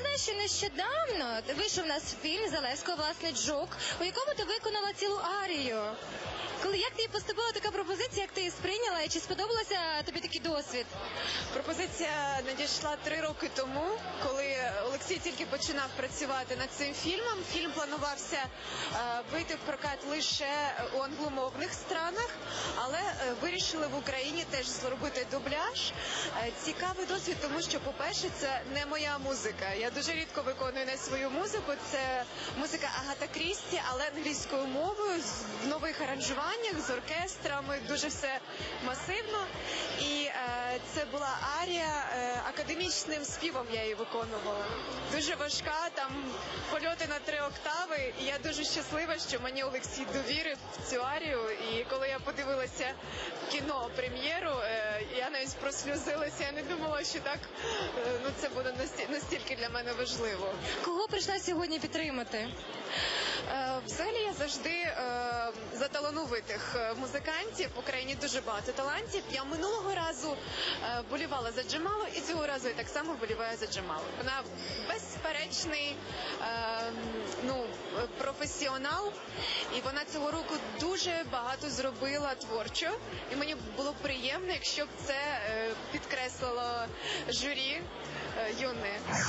знаю, що нещодавно вийшов у нас фільм Залевського власне, джок, у якому ти виконала цілу арію. Коли як тобі поступила така пропозиція, як ти її сприйняла, і чи сподобалося тобі такий досвід? Пропозиція надійшла три роки тому, коли Олексій тільки починав працювати над цим фільмом. Фільм планувався е, вийти в прокат лише у англомовних странах, але е, вирішили в Україні теж зробити дубляж. Е, цікавий досвід, тому що, по-перше, це не моя музика. Я дуже рідко виконую не свою музику. Це музика Агата Крісті, але англійською мовою з- в нових аранжуваннях з оркестрами. Дуже все масивно. І е, це була арія е, академічним співом. Я її виконувала. Дуже важка, там польоти на три октави. І я дуже щаслива, що мені Олексій довірив цю арію. І коли я подивилася кіно прем'єру, е, я навіть прослюзилася. Я не думала, що так е, ну це буде настільки для мене важливо. Кого прийшла сьогодні підтримати? Е, Взагалі завжди е, за талановитих е, музикантів в Україні дуже багато талантів. Я минулого разу е, болівала за Джамалу, і цього разу я так само боліваю за Джамалу. Вона безперечний е, ну, професіонал, і вона цього року дуже багато зробила творчо. І мені було приємно, якщо б це е, підкреслило журі е, юне.